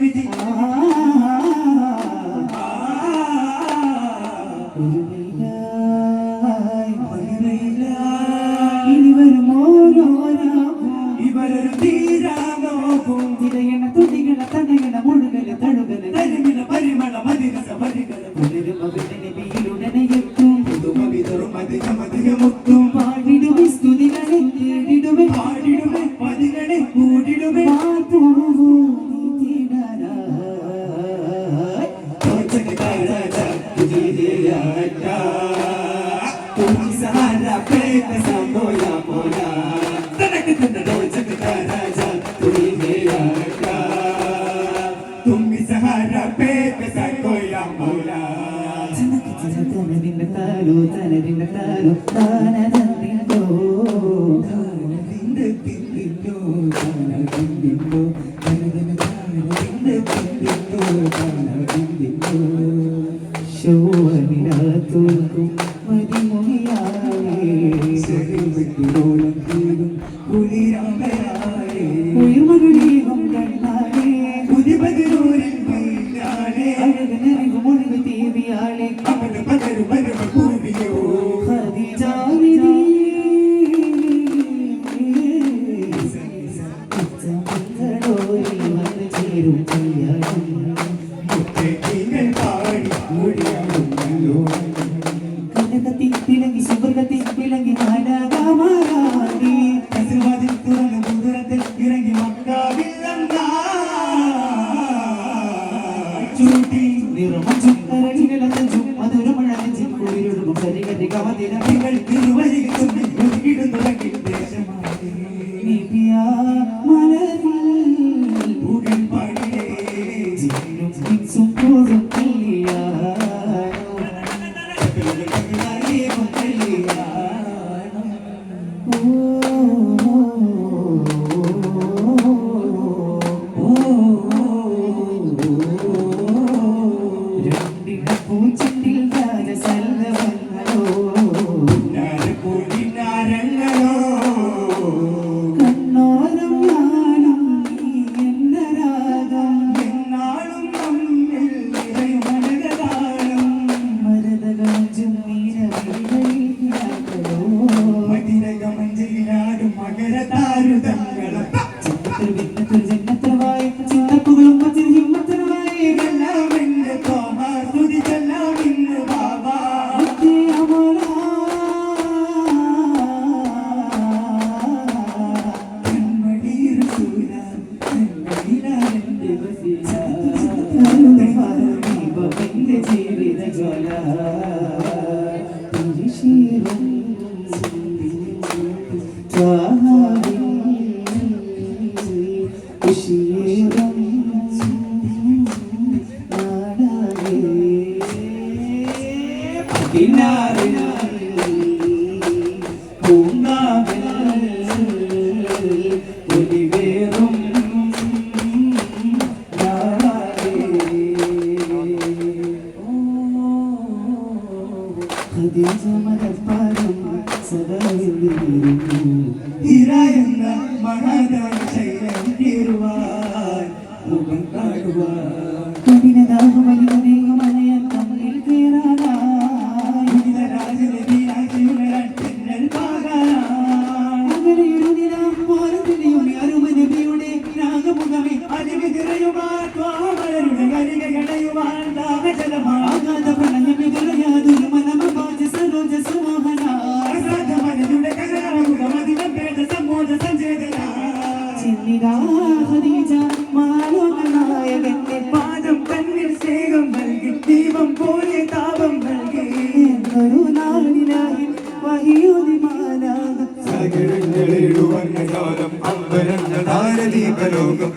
lui തനതിന്റെ താലു തനതിന്റെ താലു താനതോ ശോഭനിരാത്തോക്കും 给你们一个奖励 душі. അരുമനബിയുടെ രാഗമുഖമേ അരുവിതിറയുമാൻ ത്വാമലരുടെ കരികടയുമാൻ താമസ അഭിഷേകം നൽകി ദീപം പോലെ താപം നൽകി. കരുണാനിനായി സകലങ്ങളിടുവർണ ജാലം അമ്പരണ്ണ താരദീപലോകം.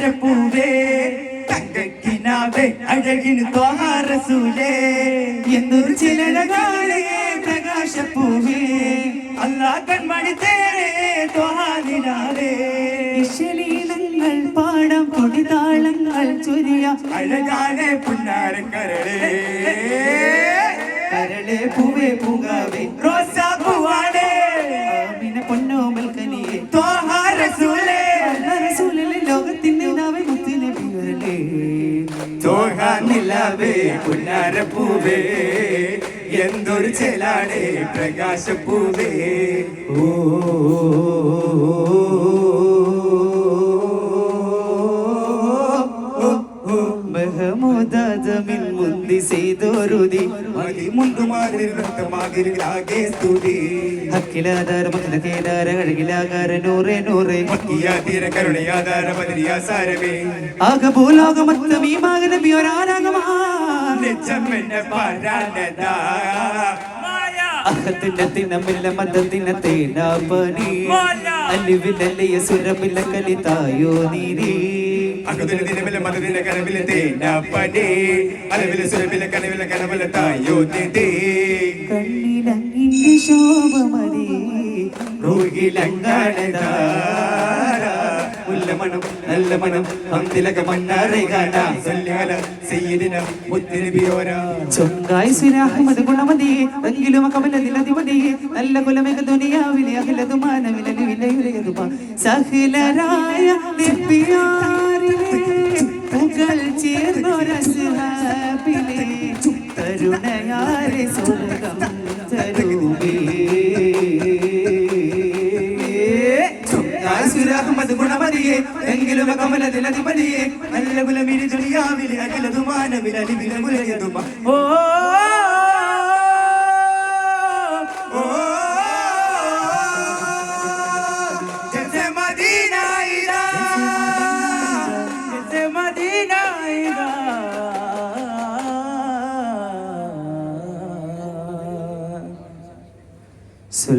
പുന്നാരപ്പൂവേ തങ്കക്കിനാവേ അഴകിന് ത്വാഹാരസൂലേ എന്നൊരു ചിലഴകാളേ പ്രകാശപ്പൂവേ. അല്ലാ കൺമണി തേരേ ത്വാഹാനിലാവേ ശലീലങ്ങൾ പാടാം കൊടിതാളങ്ങൾ ചൊരിയ. അഴകാനെ പുന്നാരക്കരളേ. കരളെ പൂവേ പൂങ്കാവേ. റോസാ തോഹാനില്ലാവേ പുന്നാരപ്പൂവേ എന്തൊരു ചെലാടേ പ്രകാശപ്പൂവേ. ഓ ബഹമുദാജമിൻ മുന്തി ചെയ്തോരുതി. ഹക്കിലാധാര മക്കളകേദാര കഴകിലാകാര നൂറേ നൂറെ. അഹത്തിന്റെ തിനമില്ല മതത്തിന തേനാപനി അലിവിലല്ലയ സുരമില്ല കലിതായോ നീരി അകതിന് ദിനമില്ല മതതിന്റെ കനവിലെ തേനാപ്പടേ അലവിലെ സുരവിലെ കനവിലെ കനവിലെ തായോ തേ കണ്ണിലങ്ങിന്റെ ശോഭമതി. ഉല്ലമണം നല്ല മണം അന്തിലക മണ്ണാറെ കാണാ സയ്യിദിന ചൊങ്കായ് ഗുണമതി. നല്ല കുലമേക ദുനിയാവിലെ അഖിലതുമാനവിലെ വിലയുലയതുമാ സഹിലരായ പുകൾ ചേർന്നൊരസ്ഹാബിലെ കരുണയാരെ സ്വർഗം തരൂബേ സുരാഹമത് ഗുണമതിയെ എങ്കിലും കമലതിലതിപതിയെ നല്ല കുലമിരി ദുനിയാവിലെ അഖിലതു മാനവിലെ അലിവിലെ മുലയതുമ ഓ ഓ